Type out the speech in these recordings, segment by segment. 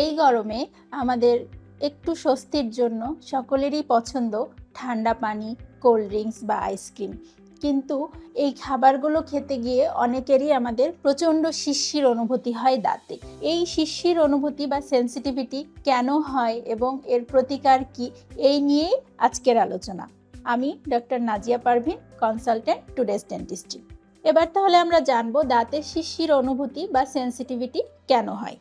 এই গরমে আমাদের একটু স্বস্তির জন্য সকলেরই পছন্দ ঠান্ডা পানি, কোল্ড ড্রিঙ্কস বা আইসক্রিম কিন্তু এই খাবারগুলো খেতে গিয়ে অনেকেরই আমাদের প্রচণ্ড শিশির অনুভূতি হয় দাঁতে। এই শিশির অনুভূতি বা সেন্সিটিভিটি কেন হয় এবং এর প্রতিকার কি, এই নিয়েই আজকের আলোচনা। আমি doctor Nazia Parveen, consultant today's dentistry. এবার তাহলে আমরা জানব দাঁতের শিশির অনুভূতি বা সেন্সিটিভিটি কেন হয়।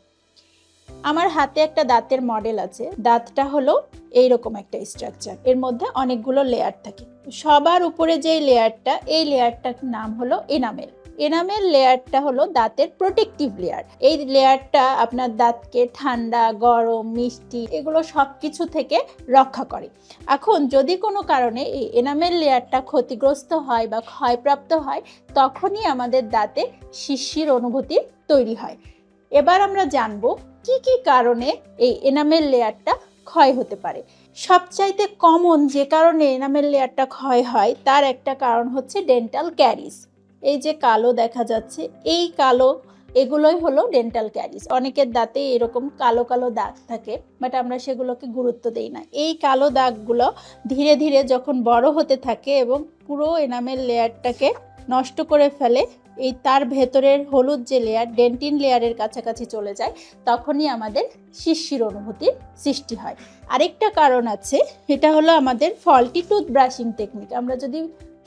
আমার হাতে একটা দাঁতের মডেল আছে। দাঁতটা হলো এইরকম একটা স্ট্রাকচার এর মধ্যে অনেকগুলো লেয়ার থাকে। সবার উপরে যে লেয়ারটা এই লেয়ারটার নাম হলো এনামেল এনামেল লেয়ারটা হলো দাঁতের প্রোটেক্টিভ লেয়ার এই লেয়ারটা আপনার দাঁতকে ঠান্ডা, গরম, মিষ্টি এগুলো সব কিছু থেকে রক্ষা করে। এখন যদি কোনো কারণে এই এনামেল লেয়ারটা ক্ষতিগ্রস্ত হয় বা ক্ষয়প্রাপ্ত হয়, তখনই আমাদের দাঁতে শিশির অনুভূতি তৈরি হয়। এবার আমরা জানব কি কি কারণে এই এনামেল লেয়ারটা ক্ষয় হতে পারে। সবচাইতে কমন যে কারণে এনামেল লেয়ারটা ক্ষয় হয়, তার একটা কারণ হচ্ছে ডেন্টাল ক্যারিস এই যে কালো দেখা যাচ্ছে, এই কালো এগুলোই হলো ডেন্টাল ক্যারিস অনেকের দাঁতে এরকম কালো কালো দাগ থাকে বাট আমরা সেগুলোকে গুরুত্ব দেই না। এই কালো দাগগুলো ধীরে ধীরে যখন বড় হতে থাকে এবং পুরো এনামেল লেয়ারটাকে নষ্ট করে ফেলে এই তার ভেতরের হলুদ যে লেয়ার ডেন্টিন লেয়ারের কাছাকাছি চলে যায়, তখনই আমাদের শিশির অনুভূতির সৃষ্টি হয়। আরেকটা কারণ আছে, এটা হলো আমাদের ফল্টি টুথ ব্রাশিং টেকনিক আমরা যদি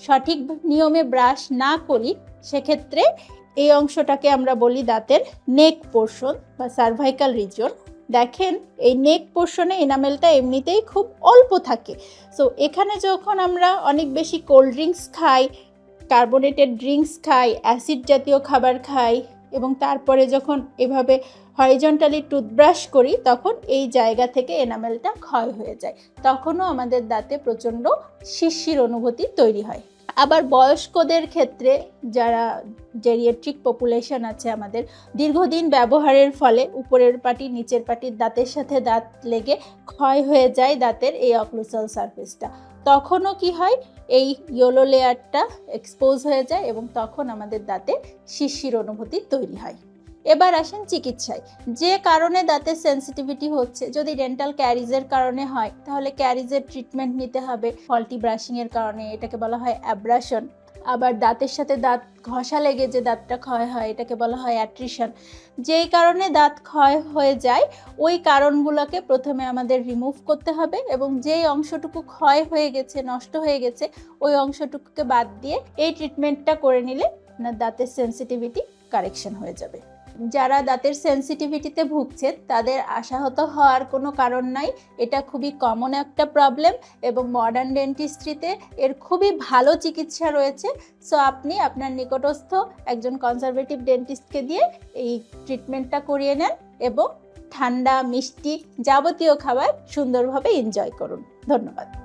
সঠিক নিয়মে ব্রাশ না করি, সেক্ষেত্রে এই অংশটাকে আমরা বলি দাঁতের নেক পোর্শন বা সার্ভাইকাল রিজন দেখেন, এই নেক পোর্শনে এনামেলটা এমনিতেই খুব অল্প থাকে। সো এখানে যখন আমরা অনেক বেশি কোল্ড ড্রিঙ্কস খাই কার্বোনেটেড ড্রিঙ্কস খাই, অ্যাসিড জাতীয় খাবার খাই এবং তারপরে যখন এভাবে হরিজন্টালি টুথব্রাশ করি, তখন এই জায়গা থেকে এনামেলটা ক্ষয় হয়ে যায়। তখনও আমাদের দাঁতে প্রচণ্ড শিশির অনুভূতি তৈরি হয়। আবার বয়স্কদের ক্ষেত্রে যারা জেরিয়েট্রিক পপুলেশন আছে আমাদের, দীর্ঘদিন ব্যবহারের ফলে উপরের পাটি নিচের পাটির দাঁতের সাথে দাঁত লেগে ক্ষয় হয়ে যায় দাঁতের এই অক্লুসাল সারফেসটা তখনও কি হয়? এই ইয়োলো লেয়ারটা এক্সপোজ হয়ে যায় এবং তখন আমাদের দাঁতে শিশির অনুভূতি তৈরি হয়। এবার আসেন চিকিৎসায়। যে কারণে দাঁতের সেন্সিটিভিটি হচ্ছে, যদি ডেন্টাল ক্যারিজের কারণে হয়, তাহলে ক্যারিজের ট্রিটমেন্ট নিতে হবে। ফল্টি ব্রাশিংয়ের কারণে এটাকে বলা হয় অ্যাব্রাশন আবার দাঁতের সাথে দাঁত ঘষা লেগে যে দাঁতটা ক্ষয় হয়, এটাকে বলা হয় অ্যাট্রিশন যেই কারণে দাঁত ক্ষয় হয়ে যায়, ওই কারণগুলোকে প্রথমে আমাদের রিমুভ করতে হবে এবং যেই অংশটুকু ক্ষয় হয়ে গেছে, নষ্ট হয়ে গেছে, ওই অংশটুকুকে বাদ দিয়ে এই ট্রিটমেন্টটা করে নিলে আপনার দাঁতের সেন্সিটিভিটি কারেকশন হয়ে যাবে। যারা দাঁতের সেন্সিটিভিটিতে ভুগছে, তাদের আশাহত হওয়ার কোনো কারণ নাই। এটা খুবই কমন একটা প্রবলেম এবং মডার্ন ডেন্টিস্ট্রিতে এর খুবই ভালো চিকিৎসা রয়েছে। সো আপনি আপনার নিকটস্থ একজন কনজারভেটিভ ডেন্টিস্টকে দিয়ে এই ট্রিটমেন্টটা করিয়ে নেন এবং ঠান্ডা, মিষ্টি যাবতীয় খাবার সুন্দরভাবে এনজয় করুন। ধন্যবাদ।